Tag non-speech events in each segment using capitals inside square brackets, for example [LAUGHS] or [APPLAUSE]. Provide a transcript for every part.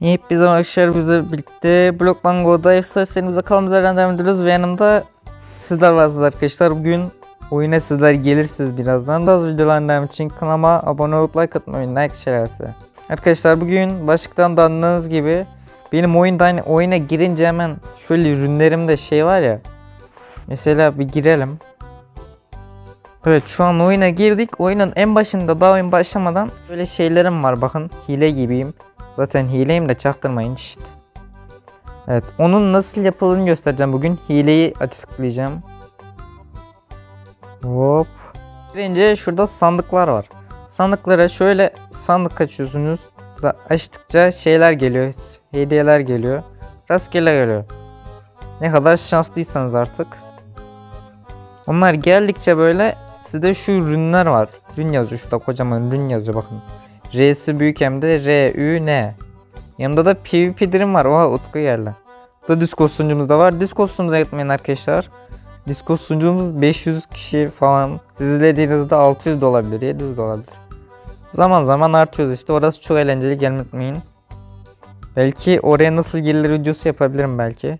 Hepinize arkadaşlar bizle birlikte Block Mango'da efsane serimize kalmamız yerden devam ediyoruz ve yanımda sizler varsınız arkadaşlar. Bugün oyuna sizler gelirsiniz birazdan da az videoların devam için kanalıma abone olup like atmayı like şeylerse. Arkadaşlar bugün başlıktan da anladığınız gibi benim oyunda hani oyuna girince hemen şöyle ürünlerimde şey var ya. Mesela bir girelim. Evet şu an oyuna girdik. Oyunun en başında daha oyun başlamadan böyle şeylerim var bakın hile gibiyim. Zaten hileyim de çaktırmayın işte. Evet onun nasıl yapıldığını göstereceğim bugün. Hileyi açıklayacağım. Hop. Birinci şurada sandıklar var. Sandıklara şöyle sandık açıyorsunuz. Burada açtıkça şeyler geliyor. Hediyeler geliyor. Rastgele geliyor. Ne kadar şanslıysanız artık. Onlar geldikçe böyle sizde şu ürünler var. Ürün yazıyor şurada kocaman ürün yazıyor bakın. R'si büyük hem de R, Ü, N. Yanında da PvP dirim var. Oha Utku geldi. Da Discord sunucumuz da var. Discord sunucumuza gitmeyin arkadaşlar. Discord sunucumuz 500 kişi falan. Siz izlediğinizde 600 de olabilir, 700 de olabilir. Zaman zaman artıyoruz işte. Orası çok eğlenceli gelmeyi unutmayın. Belki oraya nasıl girilir videosu yapabilirim belki.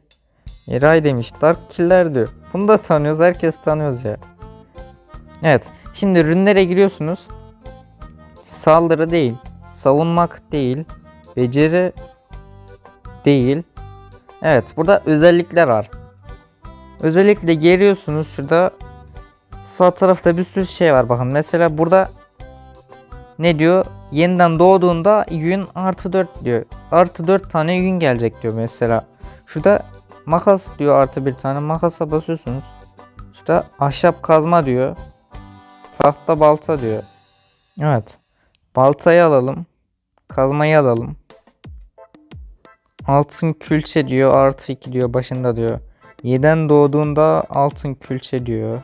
Eray demiş. Dark Killer diyor. Bunu da tanıyoruz. Herkes tanıyoruz ya. Evet. Şimdi ürünlere giriyorsunuz. Saldırı değil. Savunmak değil. Beceri değil. Evet burada özellikler var. Özellikle geliyorsunuz şurada sağ tarafta bir sürü şey var bakın. Mesela burada ne diyor? Yeniden doğduğunda yün artı 4 diyor. Artı 4 tane yün gelecek diyor mesela. Şurada makas diyor artı bir tane. Makasa basıyorsunuz. Şurada ahşap kazma diyor. Tahta balta diyor. Evet. Baltayı alalım. Kazmayı alalım. Altın külçe diyor. Artı 2 diyor. Başında diyor. Yeden doğduğunda altın külçe diyor.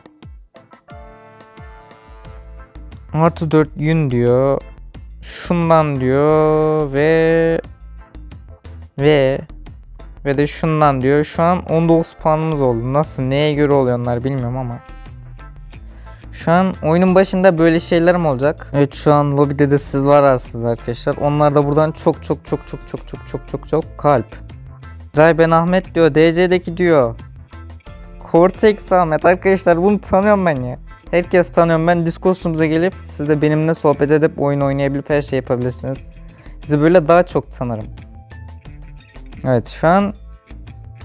Artı 4 yün diyor. Şundan diyor ve ve ve de şundan diyor. Şu an 19 puanımız oldu. Nasıl neye göre oluyor onlar bilmiyorum ama. Şu an oyunun başında böyle şeylerim olacak. Evet şu an lobide de siz vararsınız arkadaşlar. Onlar da buradan çok çok çok çok çok çok çok çok çok kalp. Ray ben Ahmet diyor. DC'deki diyor. Cortex Ahmet arkadaşlar bunu tanıyorum ben ya. Herkes tanıyorum ben Discord'umuza gelip siz de benimle sohbet edip oyun oynayabilip her şey yapabilirsiniz. Sizi böyle daha çok tanırım. Evet şu an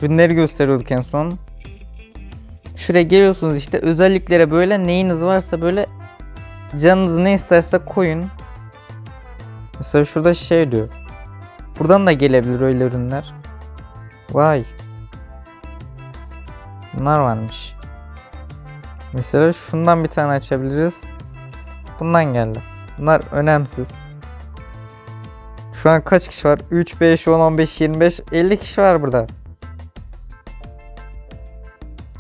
ürünleri gösteriyorduk en son. Şuraya geliyorsunuz işte özelliklere böyle neyiniz varsa böyle canınız ne isterse koyun. Mesela şurada şey diyor. Buradan da gelebilir öyle ürünler. Vay. Bunlar varmış. Mesela şundan bir tane açabiliriz. Bundan geldi. Bunlar önemsiz. Şu an kaç kişi var? 3, 5, 10, 15, 25, 50 kişi var burada.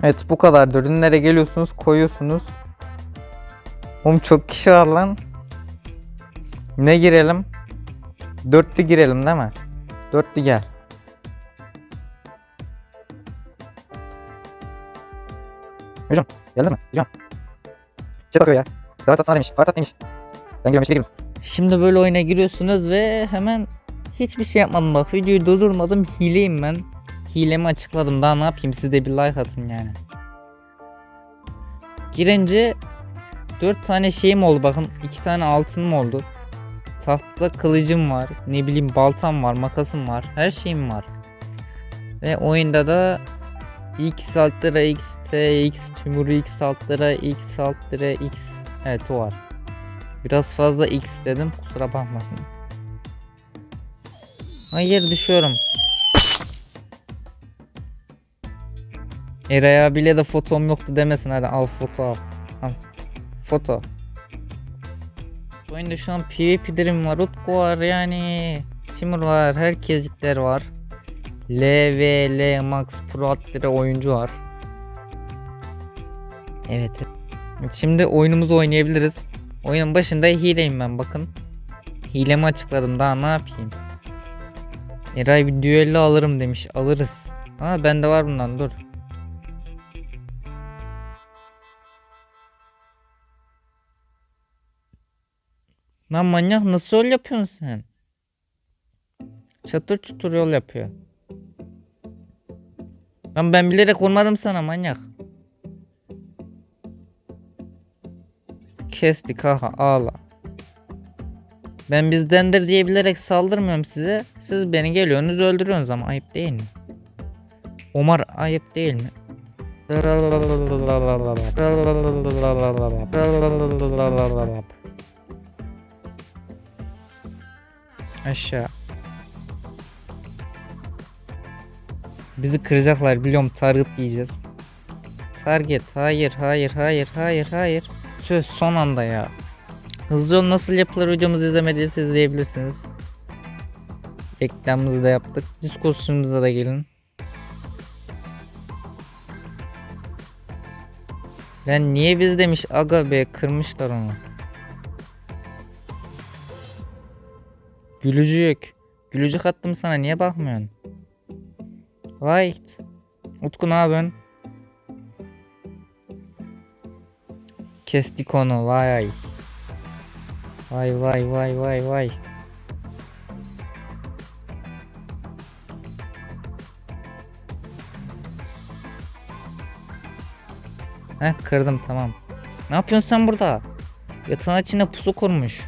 Evet bu kadar ürünlere geliyorsunuz koyuyorsunuz. Oğlum çok kişi var lan. Ne girelim? Dörtlü girelim değil mi? Dörtlü gel. Hocam geldiniz mi? Hocam. Çet bakıyor ya. Davet satsana demiş. Davet sat demiş. Ben girmemiş değilim. Şimdi böyle oyuna giriyorsunuz ve hemen hiçbir şey yapmadım bak videoyu durdurmadım hileyim ben. Hilemi açıkladım daha ne yapayım siz de bir like atın yani. Girince 4 tane şeyim oldu bakın 2 tane altınım oldu. Tahta kılıcım var ne bileyim baltam var makasım var her şeyim var. Ve oyunda da x alt lira x t x tümür x alt lira x alt lira x evet o var. Biraz fazla x dedim kusura bakmasın. Hayır düşüyorum. Eray abiyle de fotom yoktu demesin hadi al foto al. Al. Foto. Bu oyunda şu an PvP dirim var, Utku var yani. Timur var, herkeslikler var. LVL Max Pro Atleri oyuncu var. Evet. Şimdi oyunumuzu oynayabiliriz. Oyunun başında hileyim ben bakın. Hilemi açıkladım daha ne yapayım. Eray bir düello alırım demiş. Alırız. Ha bende var bundan dur. Lan manyak nasıl öyle yapıyorsun sen? Çatır çutur yol yapıyor. Lan ben bilerek vurmadım sana manyak. Kestik aha ağla. Ben bizdendir diye bilerek saldırmıyorum size. Siz beni geliyorsunuz öldürüyorsunuz ama ayıp değil mi? Omar ayıp değil mi? [LAUGHS] Aşağı. Bizi kıracaklar biliyorum target diyeceğiz. Target hayır hayır hayır hayır hayır. Tüh son anda ya. Hızlı yol nasıl yapılır videomuzu izlemediyseniz izleyebilirsiniz. Reklamımızı da yaptık. Discord'umuza da gelin. Ben niye biz demiş aga be kırmışlar onu. Gülücük. Gülücük attım sana niye bakmıyorsun? Right. Utku ne yapıyorsun? Kestik onu vay. Vay vay vay vay vay. Heh kırdım tamam. Ne yapıyorsun sen burada? Yatağın içine pusu kurmuş.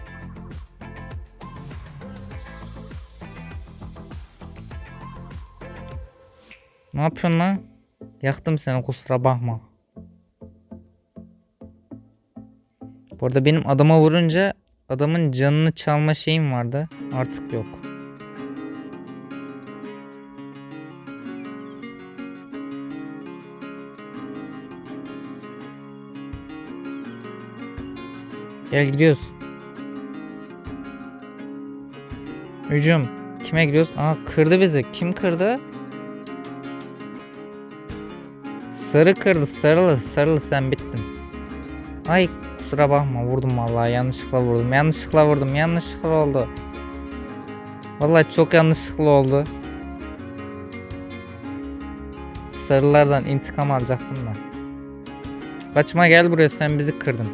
Ne yapıyorsun lan? Yaktım seni kusura bakma. Bu arada benim adama vurunca adamın canını çalma şeyim vardı. Artık yok. Gel gidiyoruz. Hücum. Kime gidiyoruz? Aa kırdı bizi. Kim kırdı? Sarı kırdı. Sarılı. Sarılı sen bittin. Ay kusura bakma vurdum vallahi yanlışlıkla vurdum. Yanlışlıkla vurdum. Yanlışlıkla oldu. Vallahi çok yanlışlıkla oldu. Sarılardan intikam alacaktım da. Kaçma gel buraya sen bizi kırdın.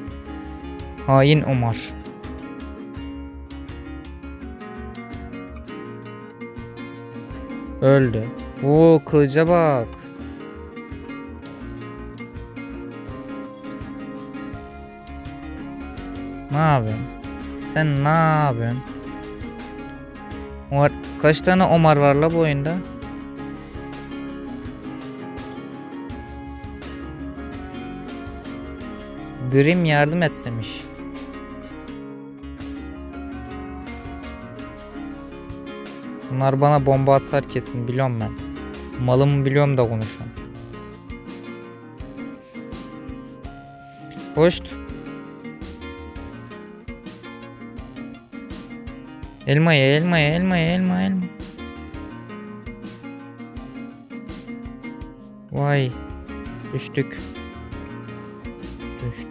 Hain Omar. Öldü. Oo kılıca bak. Ne yapıyorsun? Sen ne yapıyorsun? Omar, kaç tane Omar var la bu oyunda? Dream yardım et demiş. Bunlar bana bomba atar kesin biliyorum ben. Malımı biliyorum da konuşuyorum. Hoşt. Elma ye, elma ye, elma elma. Vay. Düştük. Düştük.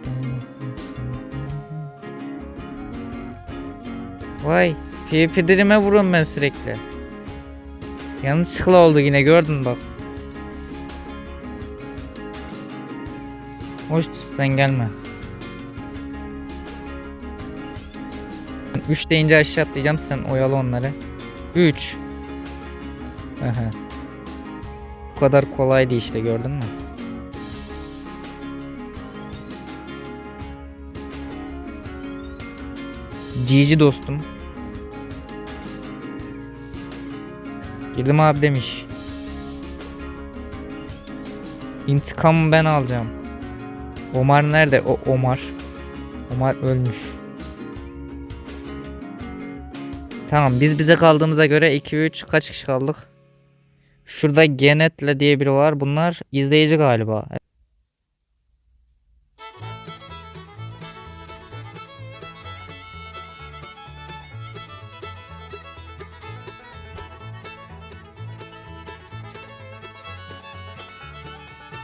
Vay. PvP dilime vuruyorum ben sürekli. Yanlışlıkla oldu yine gördün bak. Hoş sen gelme. 3 deyince aşağı atlayacağım sen oyalı onları. 3 Aha. Bu kadar kolaydı işte gördün mü? GG dostum. Girdim abi demiş. İntikamı ben alacağım. Omar nerede? O Omar. Omar ölmüş. Tamam biz bize kaldığımıza göre 2 3 kaç kişi kaldık? Şurada Genetle diye biri var. Bunlar izleyici galiba.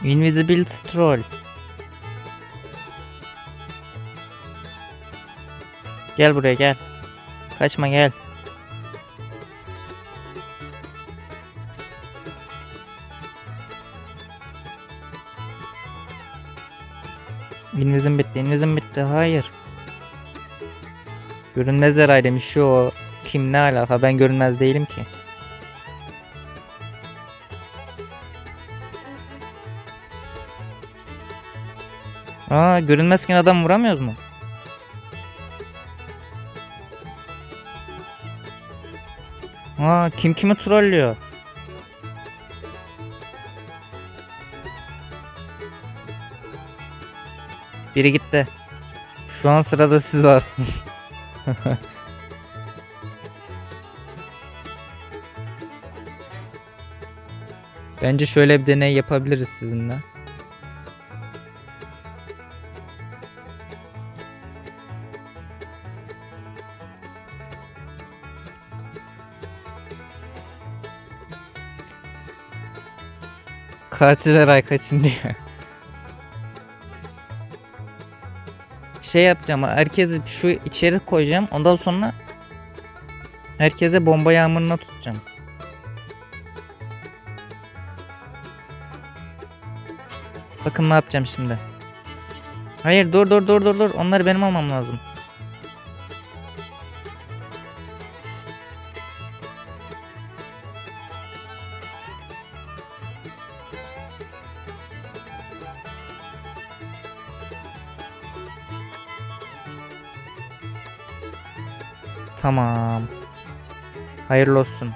Invisible Troll. Gel buraya gel. Kaçma gel. Elinizin bitti, elinizin bitti. Hayır. Görünmez eray demiş. Yo, kim ne alaka? Ben görünmez değilim ki. Aa, görünmezken adam vuramıyoruz mu? Aa, kim kimi trollüyor? Biri gitti. Şu an sırada siz varsınız. [LAUGHS] Bence şöyle bir deney yapabiliriz sizinle. Katiller ay kaçın diyor. Şey yapacağım herkesi şu içeri koyacağım ondan sonra herkese bomba yağmuruna tutacağım. Bakın ne yapacağım şimdi. Hayır dur dur dur dur dur onları benim almam lazım. Tamam. Hayırlı olsun.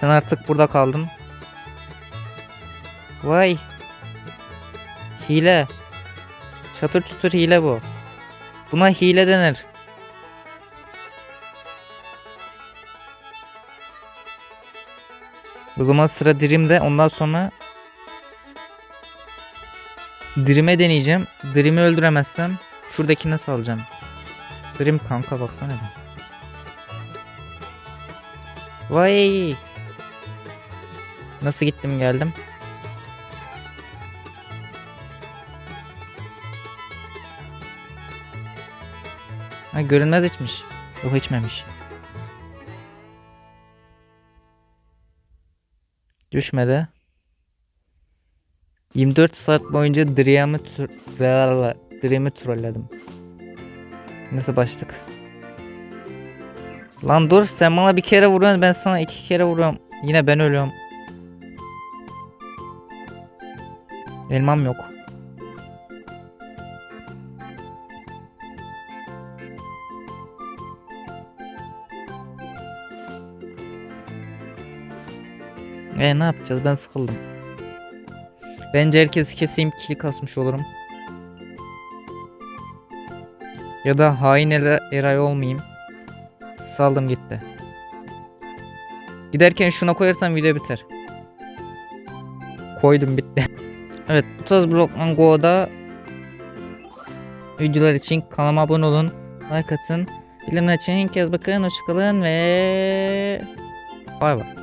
Sen artık burada kaldın. Vay. Hile. Çatır çutur hile bu. Buna hile denir. O zaman sıra Dirim'de. Ondan sonra Dirim'e deneyeceğim. Dirim'i öldüremezsem şuradakini salacağım. Dirim kanka baksana bir. Vay. Nasıl gittim geldim? Ha görünmez içmiş. Yok içmemiş. Düşmedi. 24 saat boyunca Dream'i tr- trolledim. Nasıl başlık? Lan dur sen bana bir kere vuruyorsun ben sana iki kere vuruyorum. Yine ben ölüyorum. Elmam yok. E ne yapacağız ben sıkıldım. Bence herkesi keseyim kill kasmış olurum. Ya da hain Era- eray olmayayım. Saldım gitti. Giderken şuna koyarsam video biter. Koydum bitti. [LAUGHS] evet bu tarz Blockman Go'da videolar için kanalıma abone olun. Like atın. Bildirimler için kez bakın. Hoşçakalın ve bay bay.